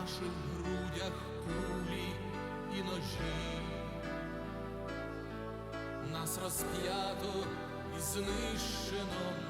наших грудях кулі і ножі, нас розп'ято і знищено.